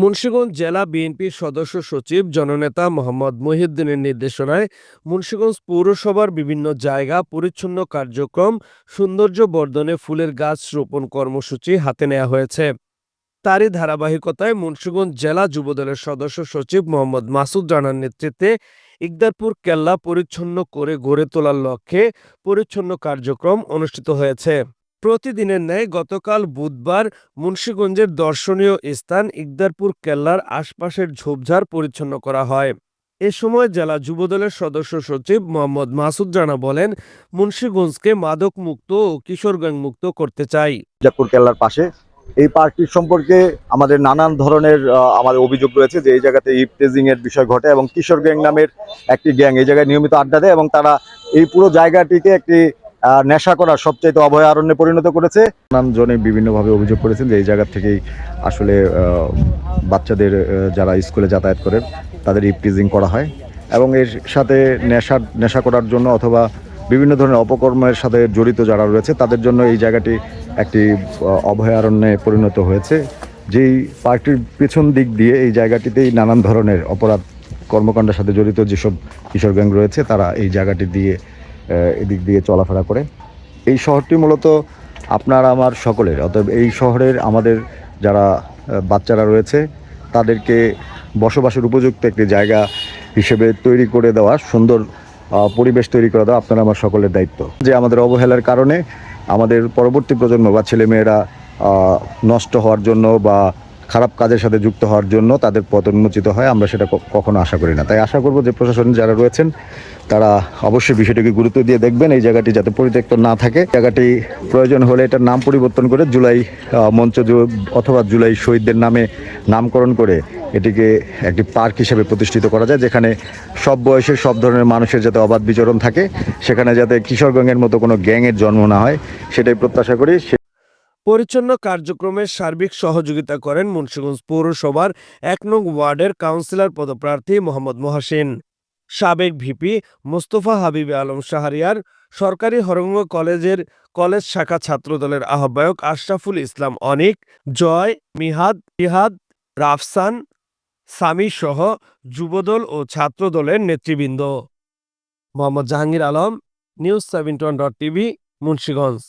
মুন্সিগঞ্জ জেলা বিএনপির সদস্য সচিব, জননেতা মোহাম্মদ মহিউদ্দিনের নির্দেশনায় মুন্সিগঞ্জ পৌরসভার বিভিন্ন জায়গা পরিচ্ছন্ন কার্যক্রম, সৌন্দর্য বর্ধনে ফুলের গাছ রোপণ কর্মসূচি হাতে নেওয়া হয়েছে। তারই ধারাবাহিকতায় মুন্সিগঞ্জ জেলা যুবদলের সদস্য সচিব মোহাম্মদ মাসুদ রানার নেতৃত্বে ইকদারপুর কেল্লা পরিচ্ছন্ন করে গড়ে তোলার লক্ষ্যে পরিচ্ছন্ন কার্যক্রম অনুষ্ঠিত হয়েছে। প্রতিদিনের ন্যায় গতকাল বুধবার মুন্সীগঞ্জের দর্শনীয় স্থান ইকদারপুর কেল্লার আশপাশের ঝোপঝাড় পরিচ্ছন্ন করা হয়। এ সময় জেলা যুবদলের সদস্য সচিব মোহাম্মদ মাসুদ জানা বলেন, মুন্সীগঞ্জকে মাদক মুক্ত ও কিশোর গ্যাং মুক্ত করতে চাই। মির্জাপুর কেল্লার পাশে। এই পার্কটির সম্পর্কে আমাদের নানান ধরনের আমাদের অভিযোগ রয়েছে যে এই জায়গাতে ইপটেজিং এর বিষয় ঘটে এবং কিশোর গ্যাং নামের একটি গ্যাং এই জায়গায় নিয়মিত আড্ডা দেয় এবং তারা এই পুরো জায়গাটিকে একটি আহ, নেশা করার সবচাইতে অভয়ারণ্যে পরিণত করেছে। নানান জনে বিভিন্নভাবে অভিযোগ করেছেন যে এই জায়গা থেকেই আসলে বাচ্চাদের যারা স্কুলে যাতায়াত করে তাদের ইপটিজিং করা হয়। এবং এর সাথে নেশা নেশা করার জন্য অথবা বিভিন্ন ধরনের অপকর্মের সাথে জড়িত যারা রয়েছে তাদের জন্য এই জায়গাটি একটি অভয়ারণ্যে পরিণত হয়েছে। যেই পার্কটির পেছন দিক দিয়ে এই জায়গাটিতেই নানান ধরনের অপরাধ কর্মকাণ্ডের সাথে জড়িত যেসব কিশোর গ্যাং রয়েছে তারা এই জায়গাটি দিয়ে এদিক দিয়ে চলাফেরা করে। এই শহরটি মূলত আপনার আমার সকলের, অতএব এই শহরের আমাদের যারা বাচ্চারা রয়েছে, তাদেরকে বসবাসের উপযুক্ত একটি জায়গা হিসেবে তৈরি করে দেওয়া, সুন্দর পরিবেশ তৈরি করে দেওয়া আপনার আমার সকলের দায়িত্ব। যে আমাদের অবহেলার কারণে আমাদের পরবর্তী প্রজন্ম বা ছেলেমেয়েরা নষ্ট হওয়ার জন্য বা খারাপ কাজের সাথে যুক্ত হওয়ার জন্য তাদের পথ উন্মোচিত হয়, আমরা সেটা কখনো আশা করি না। তাই আশা করব যে প্রশাসন যারা রয়েছেন, তারা অবশ্যই বিষয়টিকে গুরুত্ব দিয়ে দেখবেন, এই জায়গাটি যাতে পরিত্যক্ত না থাকে। জায়গাটি প্রয়োজন হলে এটার নাম পরিবর্তন করে জুলাই মঞ্চ অথবা জুলাই শহীদদের নামে নামকরণ করে এটিকে একটি পার্ক হিসেবে প্রতিষ্ঠিত করা যায়, যেখানে সব বয়সের, সব ধরনের মানুষের যাতে অবাধ বিচরণ থাকে, সেখানে যাতে কিশোরগঞ্জের মতো কোনো গ্যাংয়ের জন্ম না হয়, সেটাই প্রত্যাশা করি। পরিচ্ছন্ন কার্যক্রমের সার্বিক সহযোগিতা করেন মুন্সিগঞ্জ পৌরসভার এক নং ওয়ার্ডের কাউন্সিলর পদপ্রার্থী মোহাম্মদ মহাসিন। সাবেক ভিপি মোস্তফা হাবিবে আলম শাহরিয়ার, সরকারি হরঙ্গ কলেজের কলেজ শাখা ছাত্রদলের আহ্বায়ক আশরাফুল ইসলাম অনিক, জয়, মিহাদ, ইহাদ, রাফসান, সামি সহ যুবদল ও ছাত্রদলের নেতৃবৃন্দ। Mohammad Jahangir Alam, news one dot TV, Munshiganj.